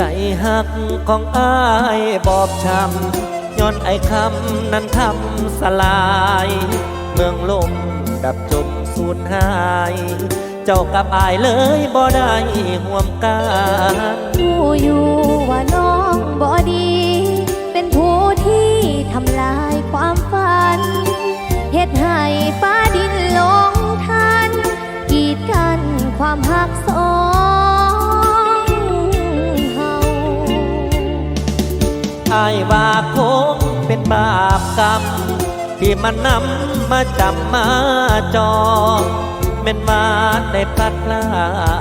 ใจหักของอายบอบช้ำย้อนไอ้คำนั้นทำสลาย เมืองลมดับจมสูญหาย เจ้ากับอายเลยบ่ได้ห่วมกันผู้อยู่ว่าน้องบ่ดี เป็นผู้ที่ทำลายความฝันเหตุให้ อายว่าคงเป็นบาปกรรม ที่มันนำมาจำมาจองเม่นมาได้พลัดพรา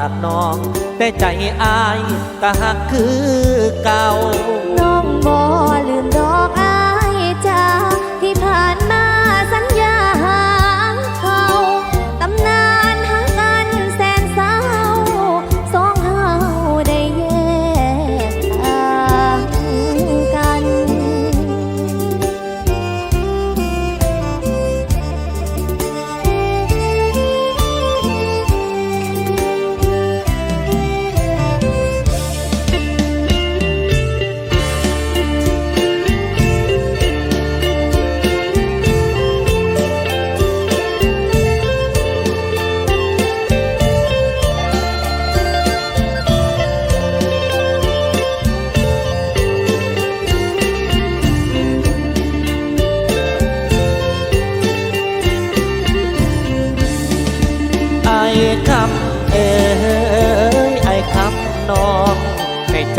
กน้อง แต่ใจอายก็หักคือเก่า น้องบ่ลืม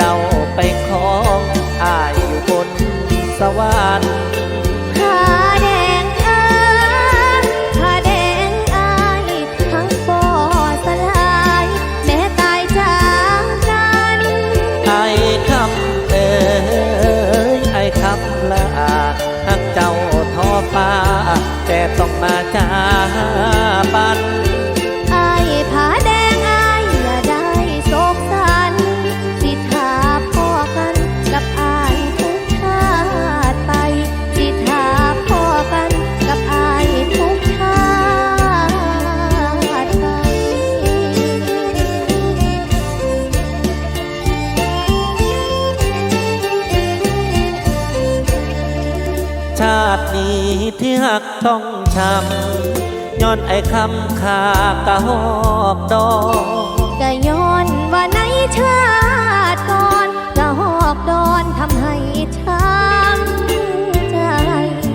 เจ้าไปคล้องอายอยู่บนสวรรค์ผ้าแดงอายผ้าแดงอายทั้งปอสลาย แม้ตายจากกันไอ้คำเอ้ยไอ้คำละอาหักเจ้าทอฟ้า แต่ต้องมาจากบัน ที่หักต้องช้ำย้อนไอ้คำขากะหอกดอกก็ย้อนว่าในชาติก่อนกะหอกดอนทำให้ช้ำใจ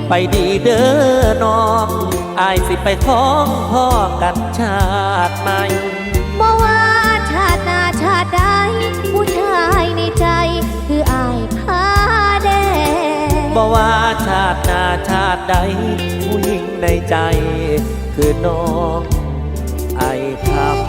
ไปดีเด้อน้องอายสิไปคล้องพ่อกันชาติใหม่บ่ว่าชาติหน้าชาติใดผู้ชายในใจ บ่ว่าชาติหน้าชาติใด ผู้หญิงในใจ คือน้องไอ้คำ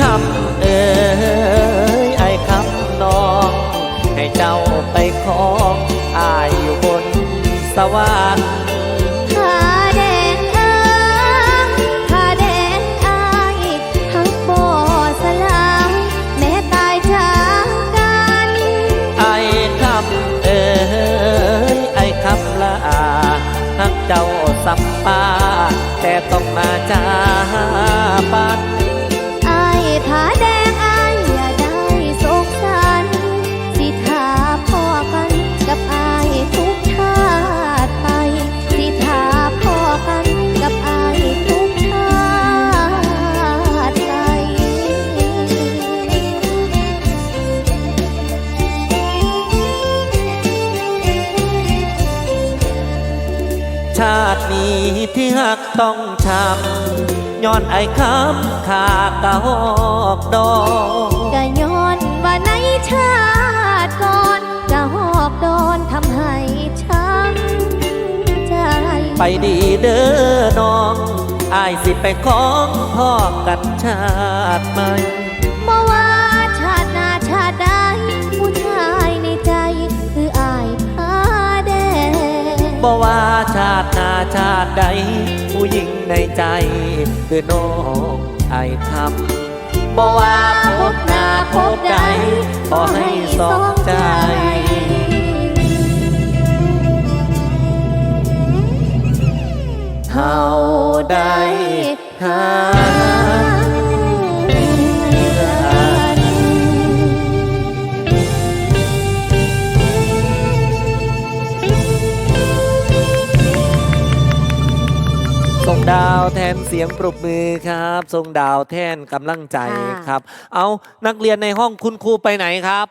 คำเอ่ยไอ้คำน้อง ให้เจ้าไปคล้องอายอยู่บนสวรรค์าตินี้ที่หักต้องทำย้อนไอ้คำขาดตะหอกดอกกะย้อนว่าในชาติก่อนกะหอกดอนทำให้ช้ำใจ ไปดีเด้อน้องอายสิไปของพ่อกันชาติใหม่บ่ว่าชาติหน้าชาติใดผู้ชายในใจ คืออายพาแดงบ่ว่า หน้าชาติใด ผู้หญิงในใจ คือน้องไอคำบอกว่าพบหน้าพบใดขอให้สองใจเฮาได้หา ส่งดาวแทนเสียงปรบมือครับส่งดาวแทนกำลังใจค่ะ ครับ เอานักเรียนในห้องคุณครูไปไหนครับ